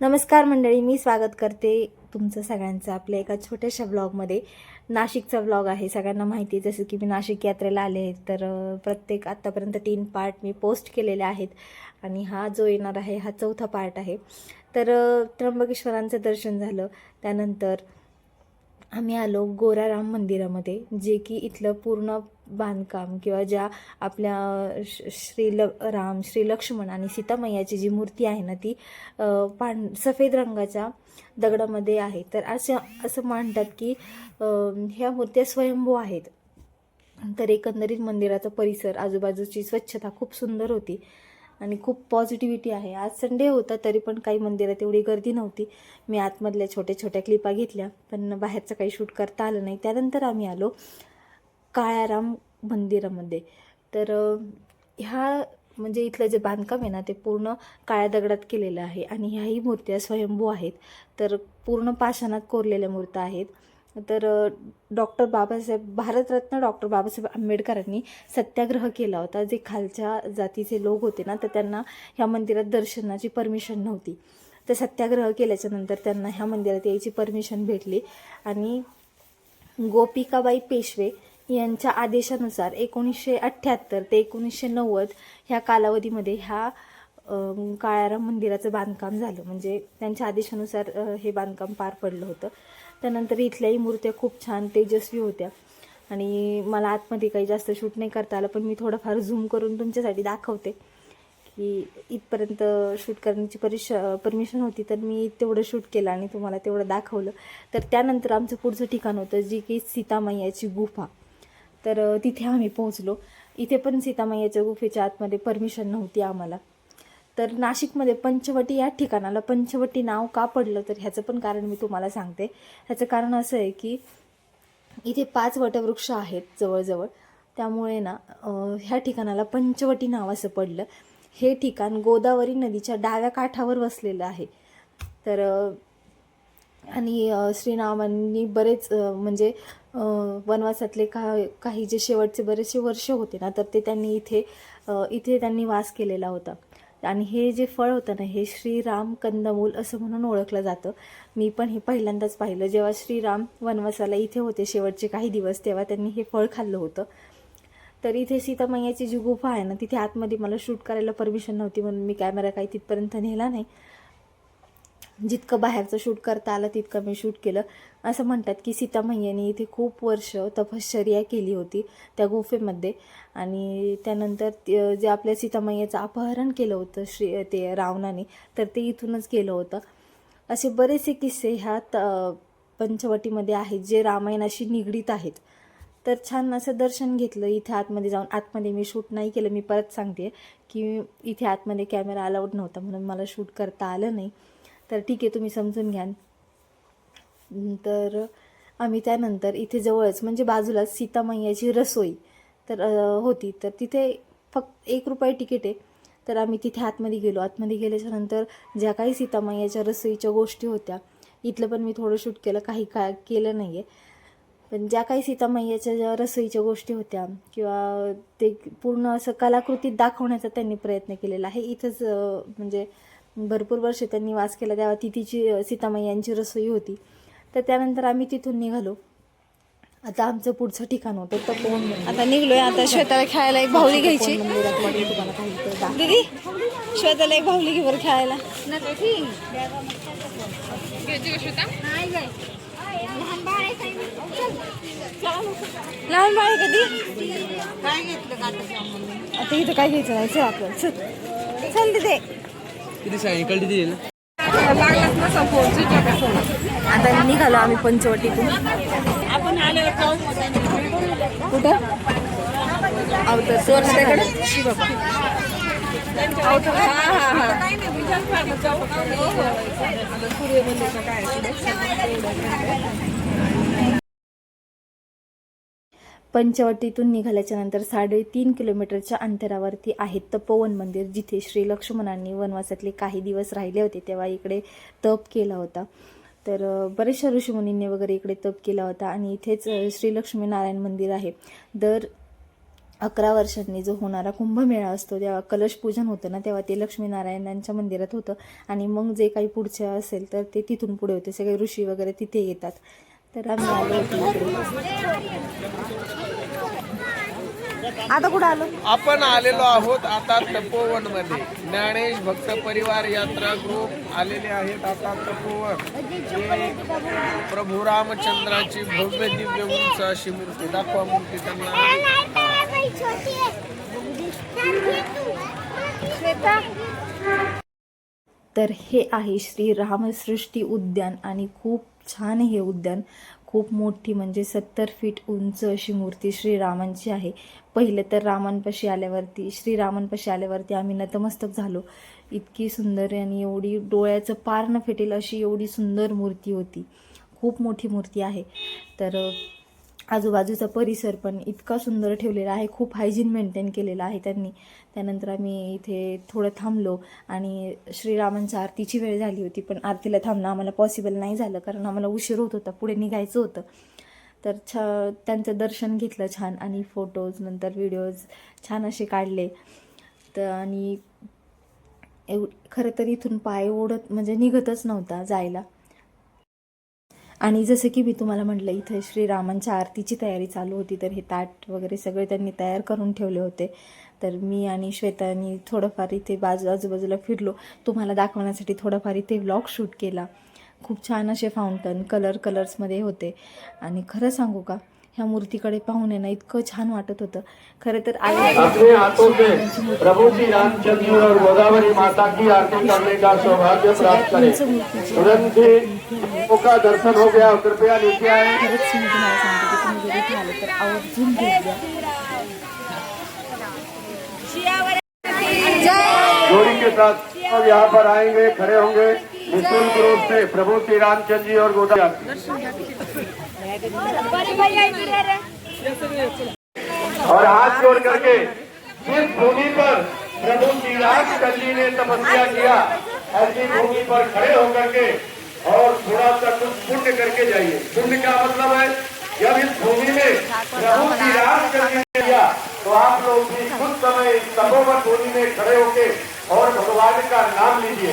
नमस्कार मंडळी मी स्वागत करते तुमचं सगळ्यांचं आपल्या एका छोट्याशा ब्लॉगमध्ये नाशिकचा ब्लॉग आहे सगळ्यांना माहिती आहे जसं की मी नाशिक यात्रेला आले तर प्रत्येक आत्तापर्यंत तीन पार्ट मी पोस्ट केलेले आहेत आणि हा जो येणार आहे हा चौथा पार्ट आहे. तर त्र्यंबकेश्वरांचं दर्शन झालं त्यानंतर आम्ही आलो गोराराम मंदिरामध्ये जे की इथलं पूर्ण बांधकाम किंवा ज्या आपल्या श्री ल राम श्री लक्ष्मण आणि सीतामय्याची जी मूर्ती आहे ना ती पां पांढ सफेद रंगाच्या दगडामध्ये आहे. तर असं असं मानतात की ह्या मूर्त्या स्वयंभू आहेत. तर एकंदरीत मंदिराचा परिसर आजूबाजूची स्वच्छता खूप सुंदर होती. आणि खूप पॉझिटिव्हिटी आहे. आज संडे होता तरी पण काही मंदिरात एवढी गर्दी नव्हती. मी आतमधल्या छोट्या छोट्या क्लिपा घेतल्या पण बाहेरचं काही शूट करता आलं नाही. त्यानंतर आम्ही आलो काळाराम मंदिरामध्ये. तर ह्या म्हणजे इथलं जे बांधकाम आहे ना ते पूर्ण काळ्या दगडात केलेलं आहे. आणि ह्याही मूर्त्या स्वयंभू आहेत. तर पूर्ण पाषाणात कोरलेल्या मूर्त्या आहेत. तर डॉक्टर बाबासाहेब भारतरत्न डॉक्टर बाबासाहेब आंबेडकरांनी सत्याग्रह केला होता. जे खालच्या जातीचे लोक होते ना तर त्यांना ह्या मंदिरात दर्शनाची परमिशन नव्हती. तर सत्याग्रह केल्याच्यानंतर त्यांना ह्या मंदिरात यायची परमिशन भेटली. आणि गोपिकाबाई पेशवे यांच्या आदेशानुसार एकोणीसशे अठ्ठ्याहत्तर ते एकोणीसशे नव्वद ह्या कालावधीमध्ये ह्या काळाराम मंदिराचं बांधकाम झालं. म्हणजे त्यांच्या आदेशानुसार हे बांधकाम पार पडलं होतं. त्यानंतर इथल्याही मूर्त्या खूप छान तेजस्वी होत्या. आणि मला आतमध्ये काही जास्त शूट नाही करता आलं पण मी थोडंफार झूम करून तुमच्यासाठी दाखवते की इथपर्यंत शूट करण्याची परिश परमिशन होती तर मी तेवढं शूट केलं आणि तुम्हाला तेवढं दाखवलं. तर त्यानंतर आमचं पुढचं ठिकाण होतं जी की सीतामय्याची गुफा. तर तिथे आम्ही पोहोचलो. इथे पण सीतामय्याच्या गुफेच्या आतमध्ये परमिशन नव्हती आम्हाला. तर नाशिकमध्ये पंचवटी या ठिकाणाला पंचवटी नाव का पडलं तर ह्याचं पण कारण मी तुम्हाला सांगते. ह्याचं कारण असं आहे की इथे पाच वटवृक्ष आहेत जवळजवळ. त्यामुळे ना ह्या ठिकाणाला पंचवटी नाव असं पडलं. हे ठिकाण गोदावरी नदीच्या डाव्या काठावर वसलेलं आहे. तर आणि श्रीरामांनी बरेच म्हणजे वनवासातले का काही जे शेवटचे बरेचसे वर्ष होते ना तर ते त्यांनी इथे इथे त्यांनी वास केलेला होता. आणि हे जे फळ होतं ना हे श्रीराम कंदमूल असं म्हणून ओळखलं जातं. मी पण हे पहिल्यांदाच पाहिलं. जेव्हा श्रीराम वनवासाला इथे होते शेवटचे काही दिवस तेव्हा त्यांनी हे फळ खाल्लं होतं. तर इथे सीतामय्याची जी गुफा आहे ना तिथे आतमध्ये मला शूट करायला परमिशन नव्हती म्हणून मी कॅमेरा काही तिथपर्यंत नेला नाही. जितकं बाहेरचं शूट करता आलं तितकं मी शूट केलं. असं म्हणतात की सीतामय्याने इथे खूप वर्ष तपश्चर्या केली होती त्या गुफेमध्ये. आणि त्यानंतर ते- जे आपल्या सीतामय्याचं अपहरण केलं होतं श्री ते रावणाने तर ते इथूनच केलं होतं. असे बरेचसे किस्से ह्या त- पंचवटीमध्ये आहेत जे रामायणाशी निगडीत आहेत. तर छान असं दर्शन घेतलं. इथे आतमध्ये जाऊन आतमध्ये मी शूट नाही केलं. मी परत सांगते की इथे आतमध्ये कॅमेरा अलाउड नव्हता म्हणून मला शूट करता आलं नाही. तर ठीक आहे तुम्ही समजून घ्याल तर आम्ही त्यानंतर इथे जवळच म्हणजे बाजूलाच सीतामय्याची रसोई तर होती. तर तिथे फक्त एक रुपये तिकीट आहे. तर आम्ही तिथे आतमध्ये गेलो. आतमध्ये गेल्याच्यानंतर ज्या काही सीतामय्याच्या रसोईच्या गोष्टी होत्या इथलं पण मी थोडं शूट केलं. काही काय केलं नाही आहे पण ज्या काही सीतामय्याच्या ज्या रसोईच्या गोष्टी होत्या किंवा ते पूर्ण असं कलाकृतीत दाखवण्याचा त्यांनी प्रयत्न केलेला आहे. इथंच म्हणजे भरपूर वर्ष त्यांनी वास केला. तेव्हा ती तिची अ, सीतामय्यांची रसोई होती. तर त्यानंतर आम्ही तिथून निघालो. आता आमचं पुढचं ठिकाण होतं. तपोवन आता निघलोय. आता श्वेताला खेळायला एक भावली घ्यायची. दीदी श्वेताला एक भावली घे बरं खेळायला. लहान बाळ आहे कधी आता इथं काय घ्यायचं नाही चल आपलं. चल. चल तिथे किती सायंकाळ दिली? ना आता निघालो आम्ही पंचवटीतून. कुठं? अवतर. सुवर्णकडे पंचवटीतून निघाल्याच्या नंतर साडेतीन किलोमीटरच्या अंतरावरती आहे तपोवन मंदिर जिथे श्री लक्ष्मणांनी वनवासातले काही दिवस राहिले होते तेव्हा इकडे तप केला होता. तर बऱ्याचशा बरेचशा ऋषीमुनींनी वगैरे इकडे तप केला होता आणि इथेच श्री लक्ष्मीनारायण मंदिर आहे. दर अकरा वर्षांनी जो होणारा कुंभमेळा असतो तेव्हा कलश पूजन होतं ना तेव्हा ते लक्ष्मीनारायणांच्या मंदिरात होतं. आणि मग जे काही पुढचे असेल तर ते तिथून पुढे होते. सगळे ऋषी वगैरे तिथे येतात. तर आम्ही आलो होतो आता कुठं आलो? आपण आलेलो आहोत आता तपोवनमध्ये ज्ञानेश भक्त परिवार यात्रा ग्रुप आलेले आहेत आता तपोवन. हे प्रभू रामचंद्राची भव्य दिव्य उंच अशी मूर्ती. दाखवा मूर्ती त्यांना. तर हे आहे श्री रामसृष्टी उद्यान आणि खूप छान हे उद्यान. खूप मोठी म्हणजे सत्तर फीट उंच अशी मूर्ती श्रीरामांची आहे. पहिलं तर रामांपाशी आल्यावरती श्रीरामांपाशी आल्यावरती आम्ही नतमस्तक झालो. इतकी सुंदर आणि एवढी डोळ्याचं पार न फेटेल अशी एवढी सुंदर मूर्ती होती. खूप मोठी मूर्ती आहे. तर आजूबाजूचा परिसर पण इतका सुंदर ठेवलेला आहे. खूप हायजीन मेंटेन केलेलं आहे त्यांनी. त्यानंतर आम्ही इथे थोडं थांबलो आणि श्रीरामांच्या आरतीची वेळ झाली होती पण आरतीला थांबणं आम्हाला पॉसिबल नाही झालं कारण आम्हाला उशीर होत होता. पुढे निघायचं होतं. तर छ त्यांचं दर्शन घेतलं छान आणि फोटोज नंतर व्हिडिओज छान असे काढले. तर आणि एव खरं तर इथून पाय ओढत म्हणजे निघतच नव्हता जायला. आणि जसं की मी तुम्हाला म्हटलं इथे श्रीरामांच्या आरतीची तयारी चालू होती तर हे ताट वगैरे सगळे त्यांनी तयार करून ठेवले होते. तर मी आणि श्वेतानी थोडंफार इथे बाजू आजूबाजूला फिरलो. तुम्हाला दाखवण्यासाठी थोडंफार इथे व्लॉग शूट केला. खूप छान असे फाउंटन कलर कलर्समध्ये होते. आणि खरं सांगू का ह्या मूर्तीकडे पाहून ना इतकं छान वाटत होतं. खरं तर आई माता की दर्शन हो गया। कृपया नीचे आए। खरंच मी तुम्हाला सांगते की तुम्ही जर आले तर आवर्जून भेट द्या जोड़ी के साथ अब यहाँ पर आएँगे खड़े होंगे। निःशुल्क रूप से प्रभु श्री रामचंद्र जी और गोदावरी और हाथ जोड़ करके जिस भूमि पर प्रभु श्री रामचंद्र जी ने तपस्या किया ऐसी भूमि पर खड़े होकर के और थोड़ा सा कुछ पुण्य करके जाइए। पुण्य का मतलब है? जब इस भूमि में प्रभु श्री रामचंद्र जी ने किया तो आप लोग भी कुछ समय इस तपोवन भूमि में खड़े होके और भगवान का नाम लीजिए।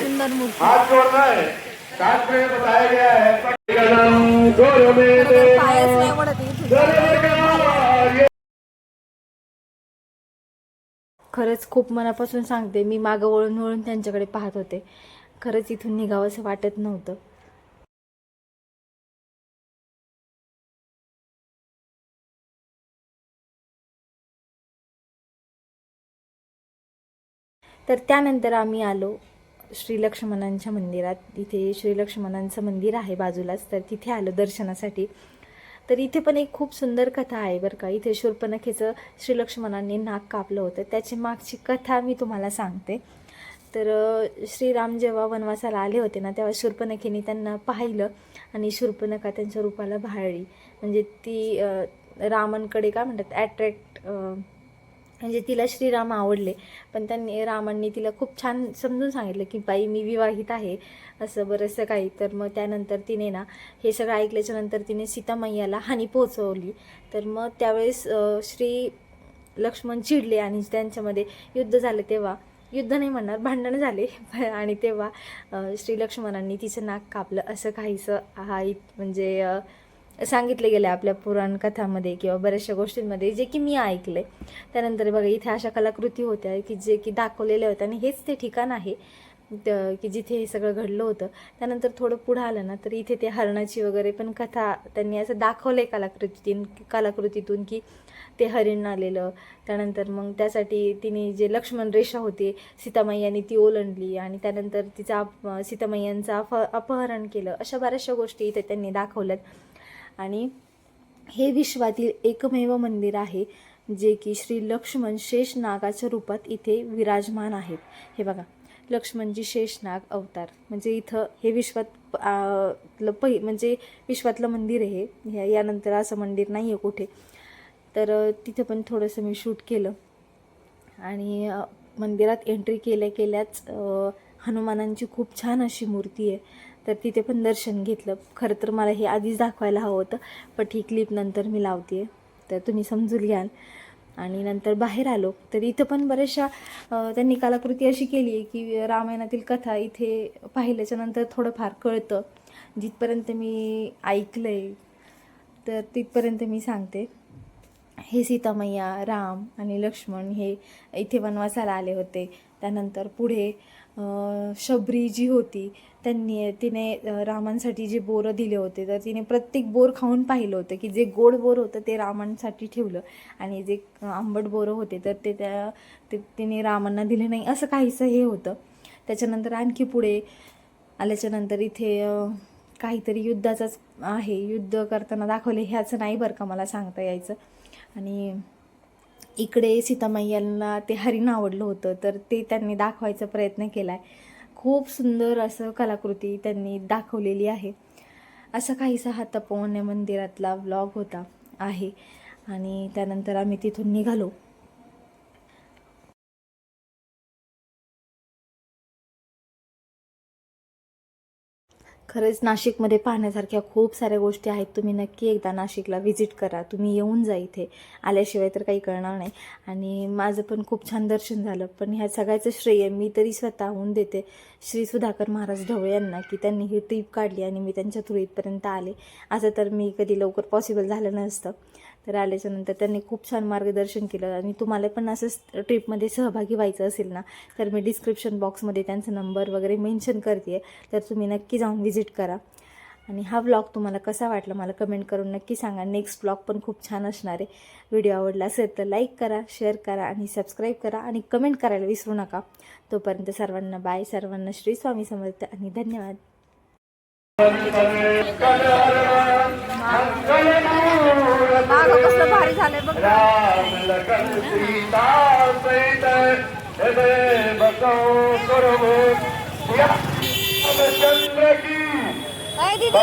हाथ जोड़ना है। शास्त्र में बताया गया है खरंच खूप मनापासून सांगते मी मागं वळून वळून त्यांच्याकडे पाहत होते. खरंच इथून निघावं असं वाटत नव्हतं. तर त्यानंतर आम्ही आलो श्री लक्ष्मणांच्या मंदिरात. इथे श्री लक्ष्मणांचं मंदिर आहे बाजूलाच तर तिथे आलो दर्शनासाठी. तर इथे पण एक खूप सुंदर कथा आहे बरं का. इथे शूर्पणखेचं श्री लक्ष्मणांनी नाक कापलं होतं. त्याची मागची कथा मी तुम्हाला सांगते. तर श्रीराम जेव्हा वनवासाला आले होते ना तेव्हा शूर्पणखेने त्यांना पाहिलं आणि शूर्पणखा त्यांच्या रूपाला भाळली. म्हणजे ती रामांकडे काय म्हणतात ॲट्रॅक्ट म्हणजे तिला श्रीराम आवडले. पण त्यांनी रामांनी तिला खूप छान समजून सांगितलं की बाई मी विवाहित आहे. असं बरंचसं काही. तर मग त्यानंतर तिने ना हे सगळं ऐकल्याच्या नंतर तिने सीतामय्याला हानी पोहोचवली. तर मग त्यावेळेस श्री लक्ष्मण चिडले आणि त्यांच्यामध्ये युद्ध झालं तेव्हा. युद्ध नाही म्हणणार भांडण झाले. आणि तेव्हा श्री लक्ष्मणांनी तिचं नाक कापलं. असं काहीसं हा इत- म्हणजे सांगितलं गेलं आपल्या पुराण कथामध्ये किंवा बऱ्याचशा गोष्टींमध्ये जे की मी ऐकले. त्यानंतर बघा इथे अशा कलाकृती होत्या की जे की दाखवलेल्या होत्या आणि हेच ते ठिकाण आहे की जिथे हे सगळं घडलं होतं. त्यानंतर थोडं पुढं आलं ना तर इथे ते हरणाची वगैरे पण कथा त्यांनी असं दाखवलं आहे कलाकृतीतून कलाकृतीतून की ते हरिण आलेलं. त्यानंतर मग त्यासाठी तिने जे लक्ष्मण रेषा होती सीतामय्याने ती ओलंडली आणि त्यानंतर तिचा अप सीतामय्यांचं अप अपहरण केलं. अशा बऱ्याचशा गोष्टी इथे त्यांनी दाखवल्यात. आणि हे विश्वातील एकमेव मंदिर आहे जे की श्री लक्ष्मण शेष नागाच्या रूपात इथे विराजमान आहेत. हे बघा लक्ष्मणजी शेषनाग अवतार. म्हणजे इथं हे विश्वात पहि म्हणजे विश्वातलं मंदिर आहे. हे ह्या- यानंतर असं मंदिर नाही आहे कुठे. तर तिथं पण थोडंसं मी शूट केलं. आणि मंदिरात एंट्री केल्या केल्याच हनुमानांची खूप छान अशी मूर्ती आहे. तर तिथे पण दर्शन घेतलं. खरं तर मला हे आधीच दाखवायला हवं होतं पण ही क्लिप नंतर मी लावते तर तुम्ही समजून घ्याल. आणि नंतर बाहेर आलो. तर इथं पण बऱ्याचशा त्यांनी कलाकृती अशी केली आहे की रामायणातील कथा इथे पाहिल्याच्या नंतर थोडंफार कळतं. जिथपर्यंत मी ऐकलं आहे तर तिथपर्यंत मी सांगते. हे सीतामय्या राम आणि लक्ष्मण हे इथे वनवासाला आले होते. त्यानंतर पुढे शबरी जी होती त्यांनी तिने रामांसाठी जे बोरं दिले होते तर तिने प्रत्येक बोर खाऊन पाहिलं होतं की जे गोड बोर होतं ते रामांसाठी ठेवलं आणि जे आंबट बोरं होते तर ते त्या ते तिने रामांना दिले नाही असं काहीसं हे होतं. त्याच्यानंतर आणखी पुढे आल्याच्यानंतर इथे काहीतरी युद्धाचाच आहे. युद्ध करताना दाखवले ह्याचं नाही बरं का मला सांगता यायचं. आणि इकडे सीतामय्यांना ते हरिण आवडलं होतं तर ते त्यांनी दाखवायचा प्रयत्न केला आहे खूप सुंदर असं कलाकृती त्यांनी दाखवलेली आहे. असा काहीसा हा तपोवन मंदिरातला व्लॉग होता आहे. आणि त्यानंतर आम्ही तिथून निघालो. खरंच नाशिकमध्ये पाहण्यासारख्या खूप साऱ्या गोष्टी आहेत. तुम्ही नक्की एकदा नाशिकला व्हिजिट करा. तुम्ही येऊन जा इथे. आल्याशिवाय तर काही कळणार नाही. आणि माझं पण खूप छान दर्शन झालं. पण ह्या सगळ्याचं श्रेय मी तरी स्वतःहून देते. श्री सुधाकर महाराज ढवळे यांना की त्यांनी ही ट्रीप काढली आणि मी त्यांच्या थ्रू इथपर्यंत आले. असं तर मी कधी लवकर पॉसिबल झालं नसतं. तर आल्याच्यानंतर त्यांनी खूप छान मार्गदर्शन केलं. आणि तुम्हाला पण असंच ट्रिपमध्ये सहभागी व्हायचं असेल ना तर मी डिस्क्रिप्शन बॉक्समध्ये त्यांचा नंबर वगैरे मेन्शन करते तर तुम्ही नक्की जाऊन व्हिजिट करा. आणि हा व्लॉग तुम्हाला कसा वाटला मला कमेंट करून नक्की सांगा. नेक्स्ट व्लॉग पण खूप छान असणार आहे. व्हिडिओ आवडला असेल तर लाईक करा शेअर करा आणि सबस्क्राईब करा आणि कमेंट करायला विसरू नका. तोपर्यंत सर्वांना बाय सर्वांना श्री स्वामी समर्थ आणि धन्यवाद. দিদি